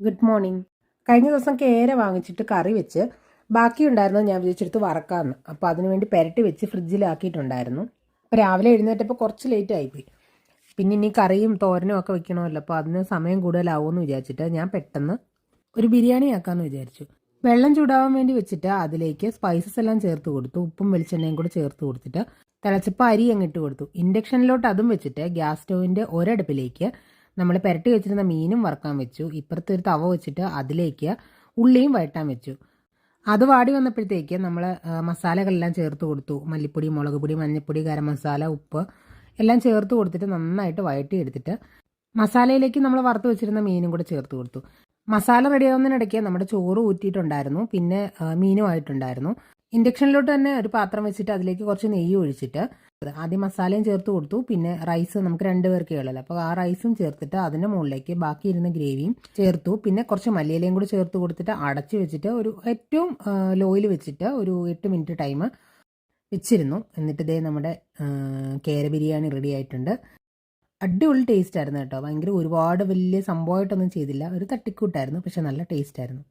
Good morning കഴിഞ്ഞ ദിവസം കേര വാങ്ങിച്ചിട്ട് കറി വെച്ച് ബാക്കി ഉണ്ടായിരുന്നത് ഞാൻ വിചാരിച്ചെടുത്ത് വറക്കാമെന്ന് അപ്പോൾ അതിനുവേണ്ടി പെരട്ടി വെച്ച് ഫ്രിഡ്ജിലാക്കിയിട്ടുണ്ടായിരുന്നു. അപ്പോൾ രാവിലെ എഴുന്നേറ്റപ്പോൾ കുറച്ച് ലേറ്റ് ആയിപ്പോയി. പിന്നെ ഇനി കറിയും തോരനും ഒക്കെ വെക്കണമല്ലോ അപ്പോൾ അതിന് സമയം കൂടുതലാവുമെന്ന് വിചാരിച്ചിട്ട് ഞാൻ പെട്ടെന്ന് ഒരു ബിരിയാണി ആക്കാമെന്ന് വിചാരിച്ചു. വെള്ളം ചൂടാവാൻ വേണ്ടി വെച്ചിട്ട് അതിലേക്ക് സ്പൈസസ് എല്ലാം ചേർത്ത് കൊടുത്തു. ഉപ്പും വെളിച്ചെണ്ണയും കൂടെ ചേർത്ത് കൊടുത്തിട്ട് തിളച്ചപ്പോൾ അരി അങ്ങിട്ട് കൊടുത്തു. ഇൻഡക്ഷനിലോട്ട് അതും വെച്ചിട്ട് ഗ്യാസ് സ്റ്റൗവിന്റെ ഒരടുപ്പിലേക്ക് നമ്മൾ പുരട്ടി വെച്ചിരുന്ന മീനും വറക്കാൻ വെച്ചു. ഇപ്പുറത്ത് ഒരു തവ വെച്ചിട്ട് അതിലേക്ക് ഉള്ളിയും വഴട്ടാൻ വെച്ചു. അത് വാടി വന്നപ്പോഴത്തേക്ക് നമ്മൾ മസാലകളെല്ലാം ചേർത്ത് കൊടുത്തു. മല്ലിപ്പൊടി മുളക് പൊടി മഞ്ഞൾപ്പൊടി ഗരം മസാല ഉപ്പ് എല്ലാം ചേർത്ത് കൊടുത്തിട്ട് നന്നായിട്ട് വഴട്ടി എടുത്തിട്ട് മസാലയിലേക്ക് നമ്മൾ വറുത്ത് വെച്ചിരുന്ന മീനും കൂടെ ചേർത്ത് കൊടുത്തു. മസാല റെഡിയാവുന്നതിനിടയ്ക്ക് നമ്മുടെ ചോറ് ഊറ്റിയിട്ടുണ്ടായിരുന്നു. പിന്നെ മീനുമായിട്ടുണ്ടായിരുന്നു. ഇൻഡക്ഷനിലോട്ട് തന്നെ ഒരു പാത്രം വെച്ചിട്ട് അതിലേക്ക് കുറച്ച് നെയ്യ് ഒഴിച്ചിട്ട് ആദ്യം മസാലയും ചേർത്ത് കൊടുത്തു. പിന്നെ റൈസ് നമുക്ക് രണ്ട് പേർക്കേ ഉള്ളല്ലോ. അപ്പോൾ ആ റൈസും ചേർത്തിട്ട് അതിന്റെ മുകളിലേക്ക് ബാക്കി ഇരുന്ന ഗ്രേവിയും ചേർത്തു. പിന്നെ കുറച്ച് മല്ലിയിലയും കൂടി ചേർത്ത് കൊടുത്തിട്ട് അടച്ചു വെച്ചിട്ട് ഒരു ഏറ്റവും ലോയിൽ വെച്ചിട്ട് ഒരു എട്ട് മിനിറ്റ് ടൈം വെച്ചിരുന്നു. എന്നിട്ട് ഇതേ നമ്മുടെ കേര ബിരിയാണി റെഡി ആയിട്ടുണ്ട്. അടിപൊളി ടേസ്റ്റ് ആയിരുന്നു കേട്ടോ. ഭയങ്കര ഒരുപാട് വലിയ സംഭവമായിട്ടൊന്നും ചെയ്തില്ല. ഒരു തട്ടിക്കൂട്ടായിരുന്നു പക്ഷെ നല്ല ടേസ്റ്റ് ആയിരുന്നു.